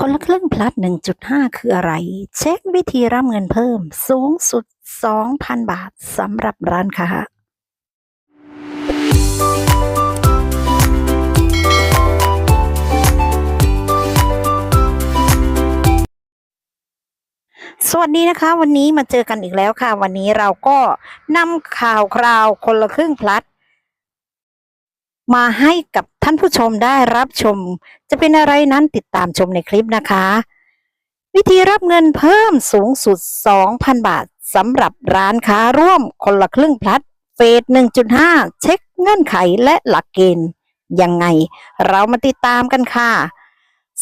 คนละครึ่งพลัส1.5 คืออะไร เช็ควิธีรับเงินเพิ่ม สูงสุด 2,000 บาทสำหรับร้านค้าสวัสดีนะคะ วันนี้มาเจอกันอีกแล้วค่ะ วันนี้เราก็นำข่าวคราวคนละครึ่งพลัสมาให้กับ ท่านผู้ชมได้รับชม จะเป็นอะไรนั้นติดตามชมในคลิปนะคะ วิธีรับเงินเพิ่มสูงสุด 2,000 บาทสำหรับร้านค้าร่วมคนละครึ่งพลัสเฟส 1.5 เช็คเงื่อนไขและหลักเกณฑ์ยังไง เรามาติดตามกันค่ะ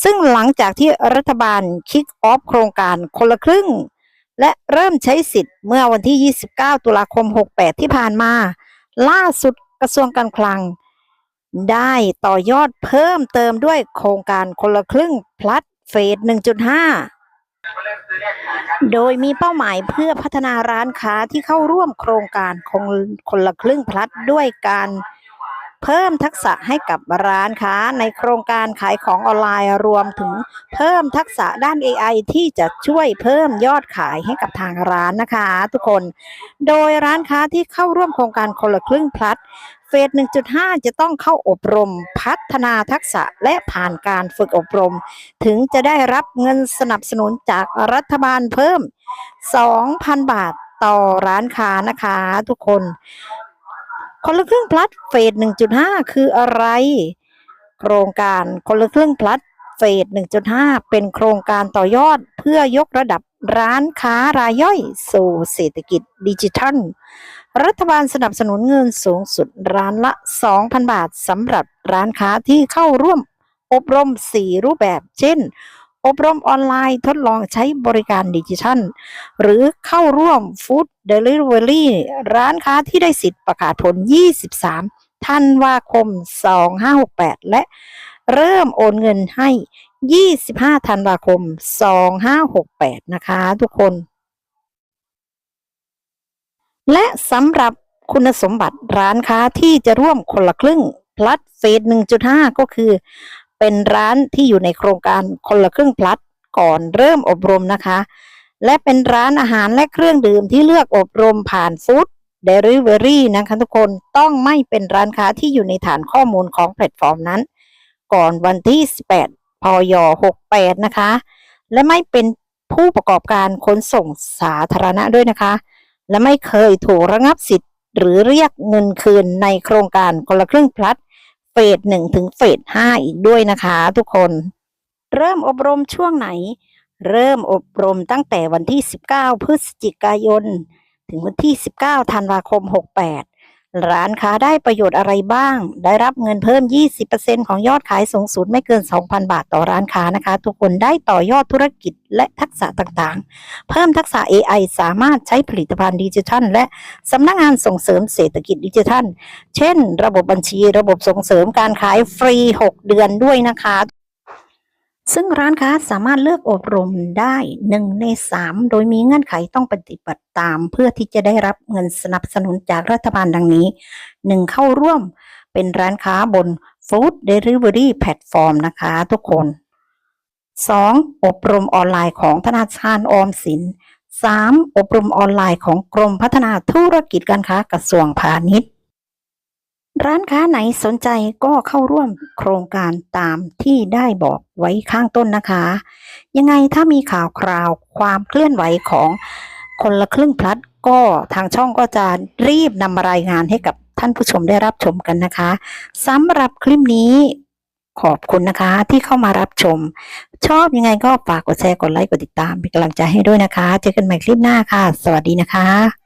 ซึ่งหลังจากที่รัฐบาลคิกออฟโครงการคนละครึ่ง และเริ่มใช้สิทธิ์เมื่อวันที่ 29 ตุลาคม 68 ที่ผ่านมา ล่าสุดกระทรวงการคลัง ได้ต่อยอดเพิ่มเติมด้วยโครงการคนละครึ่งพลัสเฟส 1.5 โดยมีเป้าหมายเพื่อพัฒนาร้านค้าที่เข้าร่วมโครงการคนคนละครึ่งพลัสด้วยการเพิ่มทักษะให้กับร้านค้าในโครงการขายของออนไลน์รวมถึงเพิ่มทักษะด้าน AI ที่จะช่วยเพิ่มยอดขายให้กับทางร้านนะคะ ทุกคน โดยร้านค้าที่เข้าร่วมโครงการคนละครึ่งพลัส ส 1.5 จะต้องเข้าอบรมพัฒนาทักษะและผ่านการฝึกอบรม ถึงจะได้รับเงินสนับสนุนจากรัฐบาลเพิ่ม 2,000 บาทต่อร้านค้านะคะทุกคน คนละครึ่งพลัสเฟส 1.5 คืออะไร โครงการคนละครึ่งพลัสเฟส 1.5 เป็นโครงการต่อยอดเพื่อยกระดับร้านค้ารายย่อยสู่เศรษฐกิจดิจิทัล รัฐบาลสนับสนุนเงินสูงสุดร้านละ 2,000 บาทสำหรับร้านค้าที่เข้าร่วมอบรม 4 รูปแบบ เช่น อบรมออนไลน์ทดลองใช้บริการดิจิทัล หรือเข้าร่วมฟู้ดเดลิเวอรี่ร้านค้าที่ได้สิทธิ์ประกาศผล 23 ธันวาคม 2568 และเริ่มโอนเงินให้ 25 ธันวาคม 2568 นะคะทุกคน และสำหรับคุณสมบัติร้านค้าที่จะร่วมคนละครึ่งพลัสเฟส1.5 ก็คือ เป็นร้านที่อยู่ในโครงการคนละครึ่งพลัสก่อนเริ่มอบรมนะคะ และเป็นร้านอาหารและเครื่องดื่มที่เลือกอบรมผ่านฟู้ดเดลิเวอรี่นะคะทุกคนต้องไม่เป็นร้านค้าที่อยู่ในฐานข้อมูลของแพลตฟอร์มนั้น ก่อนวันที่ 18 พย 68 นะคะ และไม่เป็นผู้ประกอบการขนส่งสาธารณะด้วยนะคะ และไม่เคยถูกระงับสิทธิ์ หรือเรียกเงินคืนในโครงการคนละครึ่งพลัสเฟสหนึ่งถึงเฟสห้าอีกด้วยนะคะทุกคน เริ่มอบรมช่วงไหน เริ่มอบรมตั้งแต่วันที่ 19 พฤศจิกายน ถึงวันที่ 19 ธันวาคม 68 ร้านค้าได้ประโยชน์อะไรบ้าง ได้รับเงินเพิ่ม 20%ของยอดขายสูงสุดไม่เกิน 2,000 บาทต่อร้านค้านะคะ ทุกคนได้ต่อยอดธุรกิจและทักษะต่างๆ เพิ่มทักษะ AI สามารถใช้ผลิตภัณฑ์ดิจิทัล และสำนักงานส่งเสริมเศรษฐกิจดิจิทัล เช่น ระบบบัญชี ระบบส่งเสริมการขายฟรี 6 เดือนด้วยนะคะ ซึ่งร้านค้าสามารถเลือกอบรมได้หนึ่งในสามโดยมีเงื่อนไขต้องปฏิบัติตาม เพื่อที่จะได้รับเงินสนับสนุนจากรัฐบาลดังนี้หนึ่งเข้าร่วมเป็นร้านค้าบน Food Delivery Platform นะคะทุกคน 2. อบรมออนไลน์ของธนาคารออมสิน 3. อบรมออนไลน์ของกรมพัฒนาธุรกิจการค้ากระทรวงพาณิชย์ ร้านค้าไหนสนใจก็เข้าร่วมโครงการตามที่ได้บอกไว้ข้างต้นนะคะ ยังไงถ้ามีข่าวคราวความเคลื่อนไหวของคนละครึ่งพลัดก็ทางช่องก็จะรีบนำรายงานให้กับท่านผู้ชมได้รับชมกันนะคะสำหรับคลิปนี้ขอบคุณนะคะที่เข้ามารับชม ชอบยังไงก็ฝากกดแชร์กดไลค์กดติดตามเป็นกำลังใจให้ด้วยนะคะ เจอกันใหม่คลิปหน้าค่ะ สวัสดีนะคะ